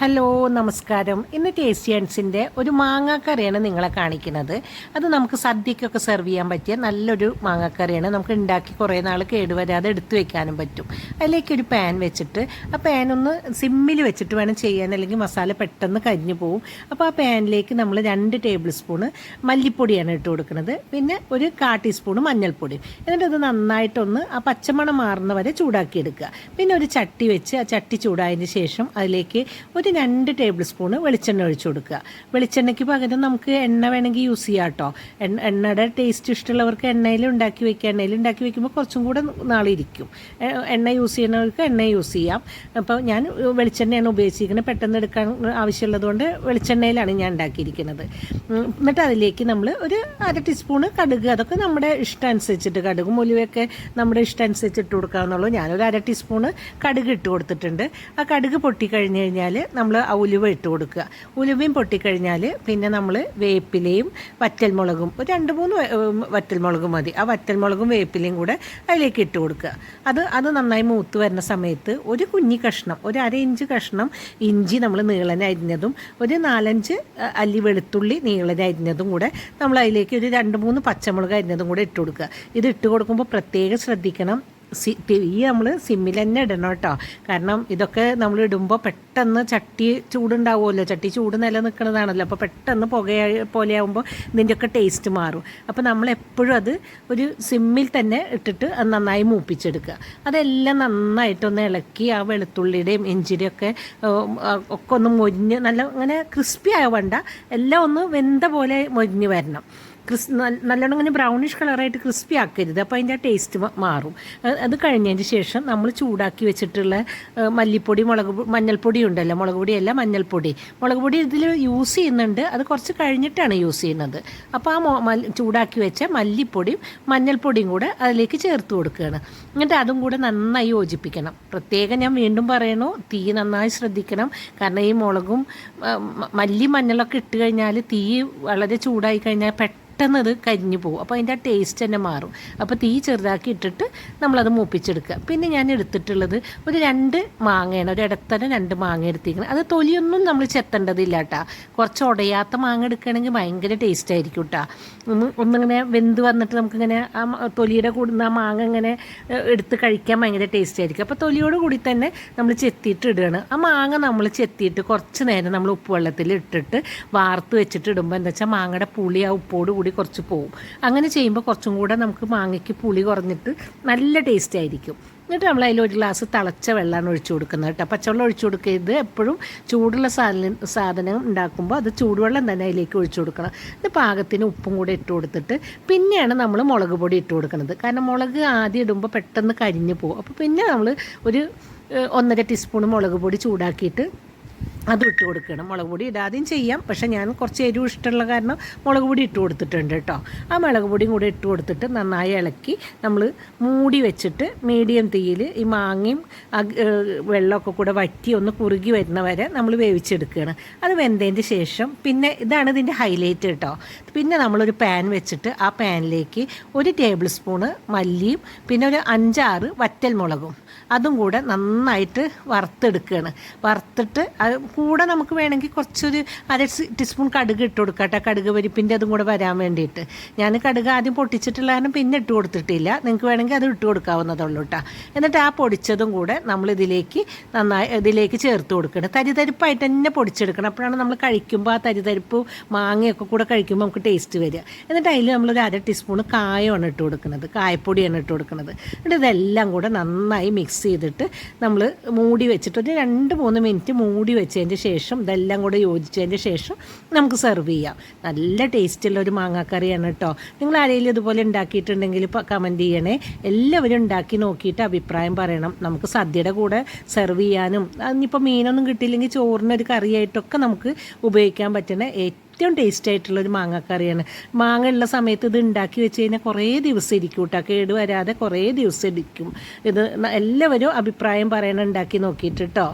Hello നമസ്കാരം. ഇന്ന് ടേസ്റ്റിയൻസിന്റെ ഒരു മാങ്ങാക്കറിയാണ് നിങ്ങളെ കാണിക്കുന്നത്. അത് നമുക്ക് സദ്യക്കൊക്കെ സെർവ് ചെയ്യാൻ പറ്റിയ നല്ലൊരു മാങ്ങാക്കറിയാണ്. നമുക്ക് ഉണ്ടാക്കി കുറേ നാൾ കേടുവരാതെ എടുത്തു വെക്കാനും പറ്റും. അതിലേക്ക് ഒരു പാൻ വെച്ചിട്ട് ആ പാൻ ഒന്ന് സിമ്മിൽ വെച്ചിട്ട് വേണം ചെയ്യാൻ. അല്ലെങ്കിൽ മസാല പെട്ടെന്ന് കരിഞ്ഞു പോവും. അപ്പോൾ ആ പാനിലേക്ക് നമ്മൾ രണ്ട് ടേബിൾ സ്പൂണ് മല്ലിപ്പൊടിയാണ് ഇട്ട് കൊടുക്കുന്നത്. പിന്നെ ഒരു കാ ടീസ്പൂണ് മഞ്ഞൾപ്പൊടി. എന്നിട്ട് അത് നന്നായിട്ടൊന്ന് ആ പച്ചമണം മാറുന്ന വരെ ചൂടാക്കിയെടുക്കുക. പിന്നെ ഒരു ചട്ടി വെച്ച് ആ ചട്ടി ചൂടായതിന് ശേഷം അതിലേക്ക് ഒരു രണ്ട് ടേബിൾ സ്പൂണ് വെളിച്ചെണ്ണ ഒഴിച്ചു കൊടുക്കുക. വെളിച്ചെണ്ണയ്ക്ക് പകരം നമുക്ക് എണ്ണ വേണമെങ്കിൽ യൂസ് ചെയ്യാം കേട്ടോ. എണ്ണ എണ്ണയുടെ ടേസ്റ്റ് ഇഷ്ടമുള്ളവർക്ക് എണ്ണയിൽ ഉണ്ടാക്കി വെക്കുക. എണ്ണയിൽ ഉണ്ടാക്കി വെക്കുമ്പോൾ കുറച്ചും കൂടെ നാളിരിക്കും എണ്ണ യൂസ് ചെയ്യുന്നവർക്ക് എണ്ണ യൂസ് ചെയ്യാം. അപ്പോൾ ഞാൻ വെളിച്ചെണ്ണയാണ് ഉപയോഗിച്ചിരിക്കുന്നത്. പെട്ടെന്ന് എടുക്കാൻ ആവശ്യമുള്ളതുകൊണ്ട് വെളിച്ചെണ്ണയിലാണ് ഞാൻ ഉണ്ടാക്കിയിരിക്കുന്നത്. എന്നിട്ട് അതിലേക്ക് നമ്മൾ ഒരു അര ടീസ്പൂണ് കടുക് അതൊക്കെ നമ്മുടെ ഇഷ്ടം അനുസരിച്ചിട്ട് കടുകും ഒലിവൊക്കെ നമ്മുടെ ഇഷ്ടം അനുസരിച്ച് ഇട്ട് കൊടുക്കാവുന്നുള്ളൂ. ഞാനൊരു അര ടീസ്പൂണ് കടുക് ഇട്ട് കൊടുത്തിട്ടുണ്ട്. ആ കടുക് പൊട്ടിക്കഴിഞ്ഞ് കഴിഞ്ഞാൽ നമ്മൾ ആ ഉലുവ ഇട്ട് കൊടുക്കുക. ഉലുവയും പൊട്ടിക്കഴിഞ്ഞാൽ പിന്നെ നമ്മൾ വേപ്പിലയും വറ്റൽമുളകും ഒരു രണ്ട് മൂന്ന് വറ്റൽമുളകും മതി. ആ വറ്റൽമുളകും വേപ്പിലയും കൂടെ അതിലേക്ക് ഇട്ട് കൊടുക്കുക. അത് അത് നന്നായി മൂത്ത് വരുന്ന സമയത്ത് ഒരു കുഞ്ഞി കഷ്ണം ഒരു അര ഇഞ്ച് കഷ്ണം ഇഞ്ചി നമ്മൾ നീളനരിഞ്ഞതും ഒരു നാലഞ്ച് അല്ലി വെളുത്തുള്ളി നീളനരിഞ്ഞതും കൂടെ നമ്മൾ അതിലേക്ക് ഒരു രണ്ട് മൂന്ന് പച്ചമുളക് അരിഞ്ഞതും കൂടെ ഇട്ട് കൊടുക്കുക. ഇത് ഇട്ട് കൊടുക്കുമ്പോൾ പ്രത്യേകം ശ്രദ്ധിക്കണം. സി തീ നമ്മൾ സിമ്മിൽ തന്നെ ഇടണം കേട്ടോ. കാരണം ഇതൊക്കെ നമ്മൾ ഇടുമ്പോൾ പെട്ടെന്ന് ചട്ടി ചൂടുണ്ടാവുമല്ലോ. ചട്ടി ചൂട് നിലനിൽക്കുന്നതാണല്ലോ. അപ്പോൾ പെട്ടെന്ന് പുക പോലെയാകുമ്പോൾ ഇതിന്റെയൊക്കെ ടേസ്റ്റ് മാറും. അപ്പോൾ നമ്മൾ എപ്പോഴും അത് ഒരു സിമ്മിൽ തന്നെ ഇട്ടിട്ട് അത് നന്നായി മൂപ്പിച്ചെടുക്കുക. അതെല്ലാം നന്നായിട്ടൊന്ന് ഇളക്കി ആ വെളുത്തുള്ളിയുടെയും ഇഞ്ചിയുടെയും ഒക്കെ ഉം, ആ, ഒക്കെ ഒന്ന് മൊരിഞ്ഞ് നല്ല അങ്ങനെ ക്രിസ്പി ആവണ്ട. എല്ലാം ഒന്ന് വെന്ത പോലെ മൊരിഞ്ഞ് വരണം. ക്രിസ് നല്ലോണം ഇങ്ങനെ ബ്രൗണിഷ് കളറായിട്ട് ക്രിസ്പി ആക്കരുത്. അപ്പോൾ അതിന്റെ ആ ടേസ്റ്റ് മാറും. അത് കഴിഞ്ഞതിന് ശേഷം നമ്മൾ ചൂടാക്കി വെച്ചിട്ടുള്ള മല്ലിപ്പൊടി മുളക് മഞ്ഞൾപ്പൊടി ഉണ്ടല്ലോ. മുളക് പൊടിയല്ല മഞ്ഞൾപ്പൊടി. മുളക് പൊടി ഇതിൽ യൂസ് ചെയ്യുന്നുണ്ട്. അത് കുറച്ച് കഴിഞ്ഞിട്ടാണ് യൂസ് ചെയ്യുന്നത്. അപ്പോൾ ആ ചൂടാക്കി വെച്ച മല്ലിപ്പൊടിയും മഞ്ഞൾപ്പൊടിയും കൂടെ അതിലേക്ക് ചേർത്ത് കൊടുക്കുകയാണ്. എന്നിട്ട് അതും കൂടെ നന്നായി യോജിപ്പിക്കണം. പ്രത്യേകം ഞാൻ വീണ്ടും പറയണു തീ നന്നായി ശ്രദ്ധിക്കണം. കാരണം ഈ മുളകും മല്ലി മഞ്ഞളൊക്കെ ഇട്ട് കഴിഞ്ഞാൽ തീ വളരെ ചൂടായി കഴിഞ്ഞാൽ പെട്ടെന്ന് അത് കരിഞ്ഞു പോകും. അപ്പോൾ അതിന്റെ ആ ടേസ്റ്റ് തന്നെ മാറും. അപ്പോൾ തീ ചെറുതാക്കി ഇട്ടിട്ട് നമ്മളത് മൂപ്പിച്ചെടുക്കുക. പിന്നെ ഞാൻ എടുത്തിട്ടുള്ളത് ഒരു രണ്ട് മാങ്ങയാണ്. ഒരു ഇടത്തരം രണ്ട് മാങ്ങ എടുത്തിരിക്കുന്നത്. അത് തൊലിയൊന്നും നമ്മൾ ചെത്തേണ്ടതില്ല കേട്ടോ. കുറച്ച് ഉടയാത്ത മാങ്ങ എടുക്കുകയാണെങ്കിൽ ഭയങ്കര ടേസ്റ്റ് ആയിരിക്കും കേട്ടോ. ഒന്ന് ഒന്നിങ്ങനെ വെന്ത് വന്നിട്ട് നമുക്കിങ്ങനെ ആ തൊലിയുടെ കൂടുന്ന ആ മാങ്ങ ഇങ്ങനെ എടുത്ത് കഴിക്കാൻ ഭയങ്കര ടേസ്റ്റ് ആയിരിക്കും. അപ്പോൾ തൊലിയോട് കൂടി തന്നെ നമ്മൾ ചെത്തിയിട്ട് ഇടുകയാണ്. ആ മാങ്ങ നമ്മൾ ചെത്തിയിട്ട് കുറച്ച് നേരം നമ്മൾ ഉപ്പ് വെള്ളത്തിൽ ഇട്ടിട്ട് വാർത്ത് വെച്ചിട്ട് ഇടുമ്പോൾ എന്താ വെച്ചാൽ മാങ്ങയുടെ പുളി ആ ഉപ്പോട് കൂടി കുറച്ച് പോവും. അങ്ങനെ ചെയ്യുമ്പോൾ കുറച്ചും കൂടെ നമുക്ക് മാങ്ങയ്ക്ക് പുളി കുറഞ്ഞിട്ട് നല്ല ടേസ്റ്റ് ആയിരിക്കും. എന്നിട്ട് നമ്മൾ അതിൽ ഒരു ഗ്ലാസ് തിളച്ച വെള്ളമാണ് ഒഴിച്ചു കൊടുക്കുന്നത് കേട്ടോ. പച്ചവെള്ളം ഒഴിച്ചു കൊടുക്കരുത്. എപ്പോഴും ചൂടുള്ള സാധനം സാധനം ഉണ്ടാക്കുമ്പോൾ അത് ചൂടുവെള്ളം തന്നെ അതിലേക്ക് ഒഴിച്ചു കൊടുക്കണം. ഇത് പാകത്തിന് ഉപ്പും കൂടെ ഇട്ട് കൊടുത്തിട്ട് പിന്നെയാണ് നമ്മൾ മുളക് പൊടി ഇട്ട് കൊടുക്കുന്നത്. കാരണം മുളക് ആദ്യം ഇടുമ്പോൾ പെട്ടെന്ന് കരിഞ്ഞു പോകും. അപ്പോൾ പിന്നെ നമ്മൾ ഒരു ഒന്നര ടീസ്പൂൺ മുളക് പൊടി ചൂടാക്കിയിട്ട് അത് ഇട്ട് കൊടുക്കണം മുളക് പൊടി ഇടാതെയും ചെയ്യാം. പക്ഷേ ഞാൻ കുറച്ച് എരിവ് ഇഷ്ടമുള്ള കാരണം മുളക് പൊടി ഇട്ട് കൊടുത്തിട്ടുണ്ട് കേട്ടോ. ആ മുളക് പൊടിയും കൂടി ഇട്ട് കൊടുത്തിട്ട് നന്നായി ഇളക്കി നമ്മൾ മൂടി വെച്ചിട്ട് മീഡിയം തീയിൽ ഈ മാങ്ങയും വെള്ളമൊക്കെ കൂടെ വറ്റി ഒന്ന് കുറുകി വരുന്ന വരെ നമ്മൾ വേവിച്ചെടുക്കുകയാണ്. അത് വെന്തതിന്റെ ശേഷം പിന്നെ ഇതാണ് ഇതിന്റെ ഹൈലൈറ്റ് കേട്ടോ. പിന്നെ നമ്മളൊരു പാൻ വെച്ചിട്ട് ആ പാനിലേക്ക് ഒരു ടേബിൾ സ്പൂണ് മല്ലിയും പിന്നെ ഒരു അഞ്ചാറ് വറ്റൽ മുളകും അതും കൂടെ നന്നായിട്ട് വറുത്തെടുക്കുകയാണ്. വറുത്തിട്ട് കൂടെ നമുക്ക് വേണമെങ്കിൽ കുറച്ചൊരു അര ടീസ്പൂൺ കടുക് ഇട്ട് കൊടുക്കാം കേട്ടോ. കടുക് പരിപ്പിന്റെ അതും കൂടെ വരാൻ വേണ്ടിയിട്ട്. ഞാൻ കടുക് ആദ്യം പൊട്ടിച്ചിട്ടുള്ള കാരണം പിന്നെ ഇട്ട് കൊടുത്തിട്ടില്ല. നിങ്ങൾക്ക് വേണമെങ്കിൽ അത് ഇട്ട് കൊടുക്കാവുന്നതുള്ളൂ കേട്ടോ. എന്നിട്ട് ആ പൊടിച്ചതും കൂടെ നമ്മൾ ഇതിലേക്ക് നന്നായി ഇതിലേക്ക് ചേർത്ത് കൊടുക്കണം. തരിതരിപ്പായിട്ട് തന്നെ പൊടിച്ചെടുക്കണം. അപ്പോഴാണ് നമ്മൾ കഴിക്കുമ്പോൾ ആ തരിതരിപ്പ് മാങ്ങയൊക്കെ കൂടെ കഴിക്കുമ്പോൾ നമുക്ക് ടേസ്റ്റ് വരിക. എന്നിട്ട് അതിൽ നമ്മളൊരു അര ടീസ്പൂൺ കായമാണ് ഇട്ട് കൊടുക്കുന്നത്. കായപ്പൊടിയാണ് ഇട്ട് കൊടുക്കുന്നത്. എന്നിട്ട് ഇതെല്ലാം കൂടെ നന്നായി മിക്സ് ചെയ്തിട്ട് നമ്മൾ മൂടി വെച്ചിട്ട് ഒരു രണ്ട് മൂന്ന് മിനിറ്റ് മൂടി വെച്ചതിന്റെ ശേഷം ഇതെല്ലാം കൂടെ യോജിച്ചതിന്റെ ശേഷം നമുക്ക് സെർവ് ചെയ്യാം. നല്ല ടേസ്റ്റുള്ള ഒരു മാങ്ങാക്കറിയാണ് കേട്ടോ നിങ്ങൾ ആരെങ്കിലും ഇതുപോലെ ഉണ്ടാക്കിയിട്ടുണ്ടെങ്കിൽ ഇപ്പോൾ കമന്റ് ചെയ്യണേ. എല്ലാവരും ഉണ്ടാക്കി നോക്കിയിട്ട് അഭിപ്രായം പറയണം. നമുക്ക് സദ്യയുടെ കൂടെ സെർവ് ചെയ്യാനും അതിനിപ്പോൾ മീനൊന്നും കിട്ടിയില്ലെങ്കിൽ ചോറിനൊരു കറിയായിട്ടൊക്കെ നമുക്ക് ഉപയോഗിക്കാൻ പറ്റുന്ന ഏറ്റവും ടേസ്റ്റ് ആയിട്ടുള്ള ഒരു മാങ്ങാക്കറിയാണ്. മാങ്ങ ഉള്ള സമയത്ത് ഇത് ഉണ്ടാക്കി വെച്ച് കഴിഞ്ഞാൽ കുറേ ദിവസം ഇരിക്കും കേട്ടോ കേട് വരാതെ കുറേ ദിവസം ഇരിക്കും. ഇത് എല്ലാവരും അഭിപ്രായം പറയണം ഉണ്ടാക്കി നോക്കിയിട്ട് കേട്ടോ